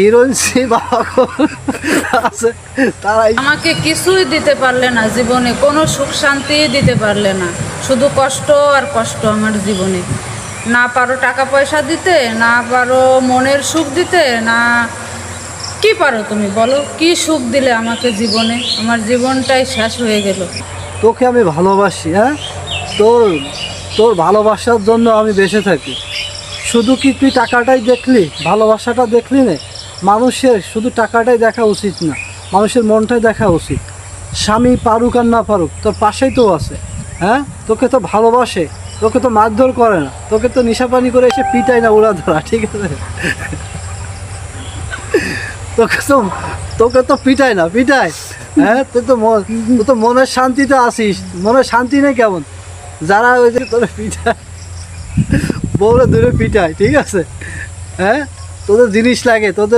Heroine C আছে তারাই আমাকে কিছুই দিতে পারলে না জীবনে কোনো সুখ শান্তি দিতে পারলে না। শুধু কষ্ট আর কষ্ট আমার জীবনে। না পারো টাকা পয়সা দিতে না পারো মনের সুখ দিতে না কি পারো তুমি বলো? কি সুখ দিলে আমাকে জীবনে? আমার জীবনটাই শেষ হয়ে গেল। তোকে আমি ভালোবাসি হ্যাঁ? তোর তোর ভালোবাসার জন্য আমি বেঁচে থাকি। শুধু কি তুই টাকাটাই দেখলি? ভালোবাসাটা দেখলি না? মানুষের শুধু টাকাটাই দেখা উচিত না, মানুষের মনটাই দেখা উচিত। স্বামী পারুক আর না পারুক, তোর পাশেই তো আছে। হ্যাঁ? তোকে তো ভালোবাসে, তোকে তো মারধর করে না, তোকে তো নিশাপানি করে এসে পিটাই না উড়া ধরা, ঠিক আছে? তোকে তো তোকে তো পিটাই না পিটাই হ্যাঁ? তুই তো তুই তো মনের শান্তিতে আসিস মনের শান্তি নেই কেমন? যারা ওই যে তোর পিটায়, বউরে দূরে পিটায়, ঠিক আছে? হ্যাঁ? তোদের জিনিস লাগে, তোদের